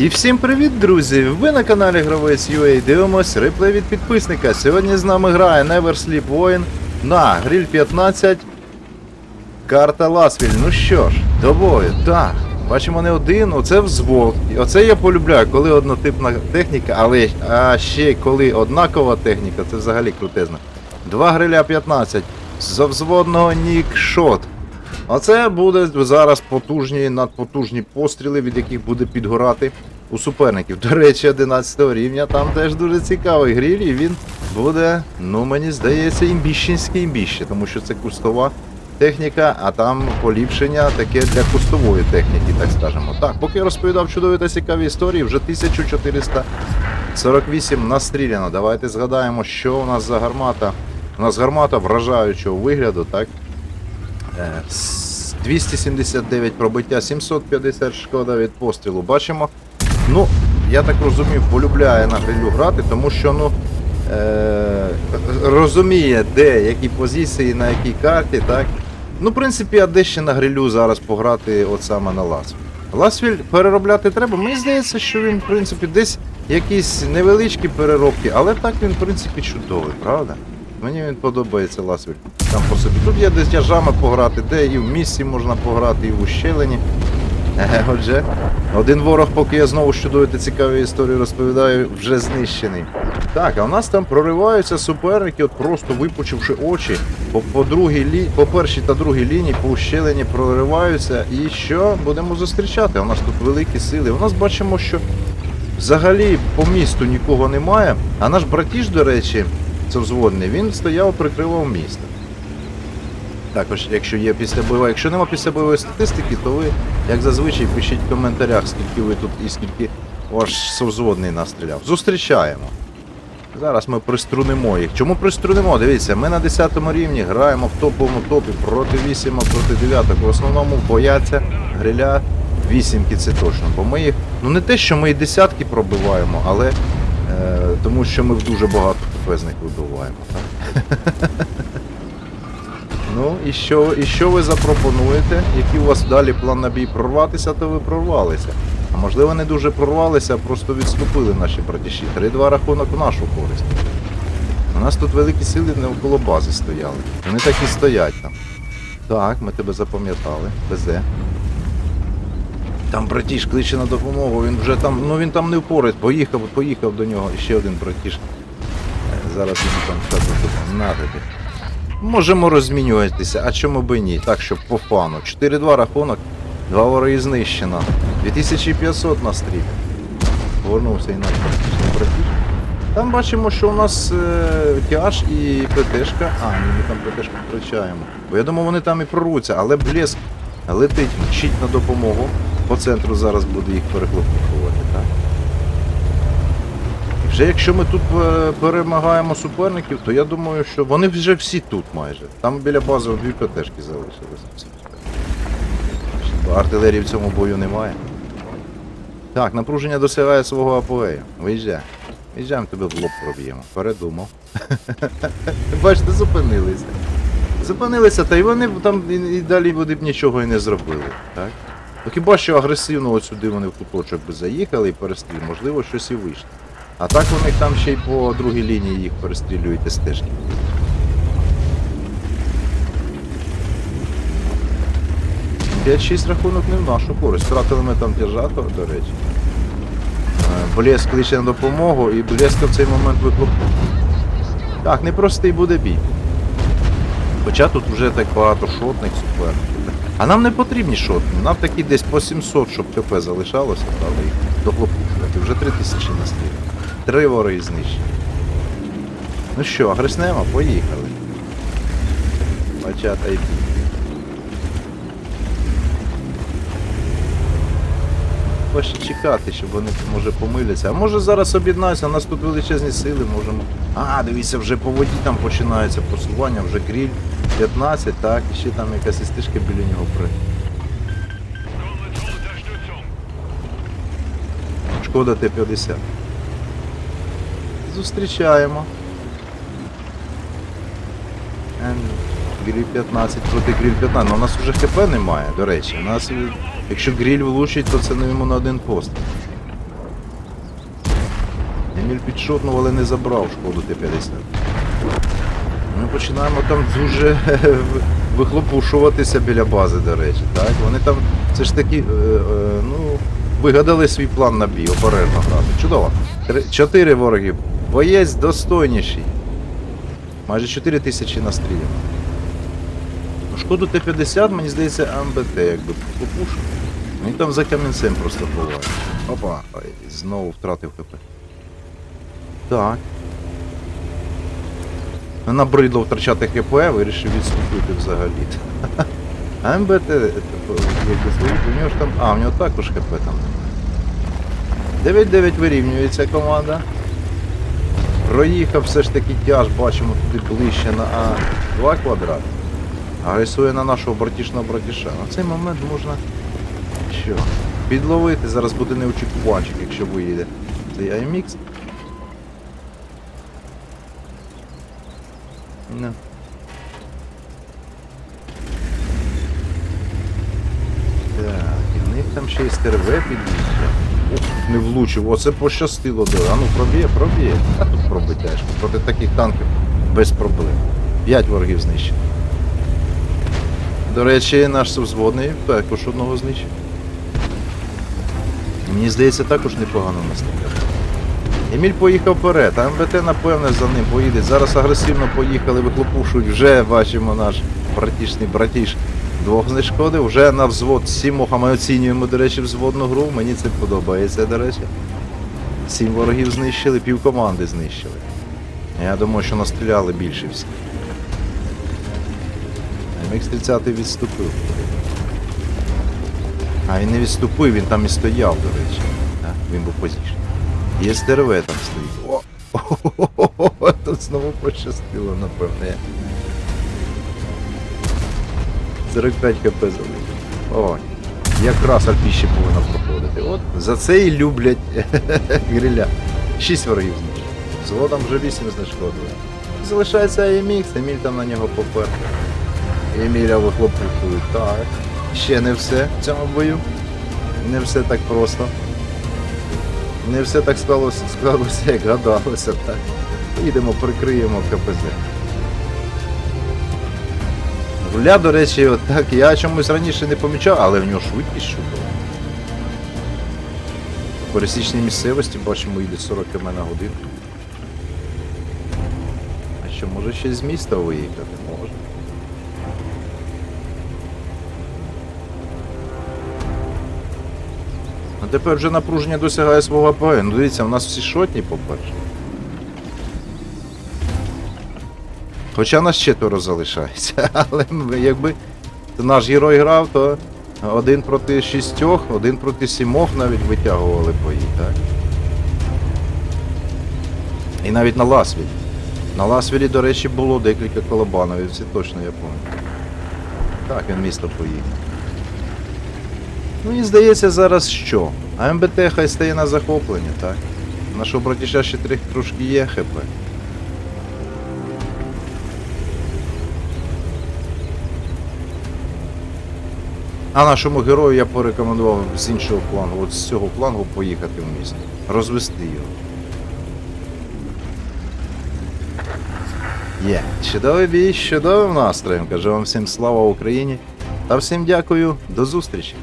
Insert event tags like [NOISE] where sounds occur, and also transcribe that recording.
І всім привіт, друзі! Ви на каналі Гравець UA дивимось реплей від підписника. Сьогодні з нами грає Never Sleep Воїн на Гриль 15. Карта Ласвіль. Ну що ж, до бою, так. Бачимо не один, оце взвод. Оце я полюбляю, коли однотипна техніка, але а ще коли однакова техніка, це взагалі крутезно. Два гриля 15 з взводного нікшот. Оце буде зараз потужні надпотужні постріли, від яких буде підгорати у суперників. До речі, 11 рівня там теж дуже цікавий гріль, і він буде, ну мені здається, імбіщенське імбіще, тому що це кустова техніка, а там поліпшення таке для кустової техніки, так скажемо. Так, поки я розповідав чудові та цікаві історії, вже 1448 настріляно. Давайте згадаємо, що у нас за гармата. У нас гармата вражаючого вигляду, так? Е, 279 пробиття, 750 шкода від пострілу. Бачимо. Ну, я так розумію, полюбляє на грилю грати, тому що ну, е, розуміє, де, які позиції, на якій карті, так. Ну, в принципі, а де ще на грилю зараз пограти от саме на Ласвіль. Ласвіль переробляти треба. Мені здається, що він, в принципі, десь якісь невеличкі переробки, але так він, в принципі, чудовий, правда? Мені він подобається Ласвіль. Там по собі. Тут є десь тяжами пограти, де і в місті можна пограти, і в ущелині. Отже, один ворог, поки я знову та цікаві історії розповідаю, вже знищений. Так, а у нас там прориваються суперники, от просто випучивши очі, по, по, другій лі... по першій та другій лінії по ущелині прориваються. І що будемо зустрічати? У нас тут великі сили. У нас бачимо, що взагалі по місту нікого немає. А наш братіж, до речі, це взводний, він стояв, прикривав місто. Також, якщо є після бойової, якщо нема після бойової статистики, то ви, як зазвичай, пишіть в коментарях, скільки ви тут і скільки ваш совзводний настріляв. Зустрічаємо. Зараз ми приструнимо їх. Чому приструнимо? Дивіться, ми на 10 рівні граємо в топовому топі проти 8, проти 9. В основному бояться гриля вісімки, це точно. Бо ми їх, ну не те, що ми і десятки пробиваємо, але е, тому що ми дуже багато ХП з них вибиваємо. Так? [LAUGHS] І що, і що ви запропонуєте? Який у вас далі план на бій прорватися, то ви прорвалися. А можливо не дуже прорвалися, а просто відступили наші братіші. 3-2 рахунок в нашу користь. У нас тут великі сили навколо бази стояли. Вони так і стоять там. Так, ми тебе запам'ятали. Везе. Там братіш кличе на допомогу, він вже там, ну він там не впорить. Поїхав, поїхав до нього. І ще один братіш. Е, Зараз він там так тобі. Можемо розмінюватися, а чому би ні? Так, щоб по фану. 4-2 рахунок, два вороги знищено. 2500 на стрілі. Повернувся і наш практичний братіж. Там бачимо, що у нас е, тяж і ПТшка. А, ні, ми там ПТшку втрачаємо. Бо я думав, вони там і прорвуться, але блеск летить, мчить на допомогу. По центру зараз буде їх? І Вже якщо ми тут е, перемагаємо суперників, то я думаю, що вони вже всі тут майже. Там біля бази дві ПТшки залишилися. Артилерії в цьому бою немає. Так, напруження досягає свого апогею. Виїжджай. Виїжджаємо тебе в лоб проб'ємо. Передумав. [LAUGHS] Бачите, зупинилися. Зупинилися, та й вони там і, і далі вони б нічого і не зробили. Так? Ну хіба що агресивно от сюди вони в куточок би заїхали і перестріли, можливо, щось і вийшло. А так у них там ще й по другій лінії їх перестрілюють і стежки. П'ять-шість рахунок не в нашу користь. Втратили ми там держатор, до речі. Е, Блеск кличе на допомогу і Блеска в цей момент виклопив. Так, непростий буде бій. Хоча тут вже так багато шотних суперників. А нам не потрібні шотні, нам такі десь по 700, щоб КП залишалося, правда, їх дохлопушувати. Вже 3000 на стрілі. Три вори знищені. Ну що, агреснемо? Поїхали. Бачата йти. Важче чекати, щоб вони може помиляться. А може зараз об'єднаються, у нас тут величезні сили, можемо. А, дивіться, вже по воді там починається просування, вже гріль 15, так, і ще там якась істишка біля нього при. Шкода Т-50. Зустрічаємо. Ен, Гріль 15 проти гріль 15. Ну у нас вже ХП немає, до речі. У нас, якщо гріль влучить, то це не йому на один пост. Еміль підшотнув, але не забрав шкоду Т-50. Ми починаємо там дуже [LAUGHS] вихлопушуватися біля бази, до речі. Так? Вони там все ж таки е, е, ну, вигадали свій план на бій, обережно грати. Чудово. Чотири вороги. Боєць достойніший. Майже 4 тисячі настріляно. Ну, Шкоду Т-50, мені здається, АМБТ якби попушив. Він там за камінцем просто ховає. Опа, Ой, знову втратив ХП. Так. Ну, Набридло втрачати ХП, вирішив відступити взагалі. А [LAUGHS] МБТ, е, типу, у нього ж там. А, у нього також ХП там. 9-9 вирівнюється команда. Проїхав все ж таки тяж, бачимо туди ближче на А2 квадрат. Агресує на нашого братішного братіша. На цей момент можна що? Підловити, зараз буде неочікуванчик, якщо виїде. Цей IMX. Не. Так, і в них там ще й стерве підвища. Не влучив. Оце пощастило, да. А ну проб'є, проб'є. А тут пробитяшко. Проти таких танків без проблем. П'ять ворогів знищено. До речі, наш взводний також одного знищив. Мені здається, також непогано наставляв. Еміль поїхав вперед, а МБТ, напевне, за ним поїде. Зараз агресивно поїхали, вихлопушують. Вже бачимо наш братішний братіш. Двох знешкодив, вже на взвод сімох, а ми оцінюємо, до речі, взводну гру. Мені це подобається, до речі. Сім ворогів знищили, пів команди знищили. Я думаю, що настріляли більше всіх. МХ-30 відступив. А він не відступив, він там і стояв, до речі. Так, Він був позішний. Є СТРВ там стоїть. О! [LAUGHS] Тут знову пощастило, напевне. 45 хп залишив. Ой. Якраз альпіще повинно проходити. От за це і люблять [LAUGHS] гриля. 6 ворогів знищив. Згодом вже 8 знешкодили. Залишається Емікс, Еміль там на нього попер. Еміля вихлопушують. Так. Ще не все в цьому бою. Не все так просто. Не все так склалося, склалося як гадалося. Так. Їдемо, прикриємо КПЗ. Руля, до речі, от так, я чомусь раніше не помічав, але в нього швидкість чудова. В пересічній місцевості бачимо їде 40 км на годину. А що, може ще з міста виїхати? Може. А тепер вже напруження досягає свого АПГ. Ну дивіться, у нас всі шотні, по-перше. Хоча нас четверо залишається, [LAUGHS] але якби наш герой грав, то один проти шістьох, один проти сімох навіть витягували бої, так? І навіть на Ласвілі. На Ласвілі, до речі, було декілька колобановів, це точно я пам'ятаю. Так, він місто поїхав. Ну, Мені здається зараз що? А МБТ хай стає на захоплення, так? Нашого братіша ще трохи трошки є ХП. А нашому герою я порекомендував з іншого флангу, от з цього флангу поїхати в місто. Розвести його. Є. Чудовий бій, чудовим настроєм. Кажу вам всім слава Україні. Та всім дякую, до зустрічі.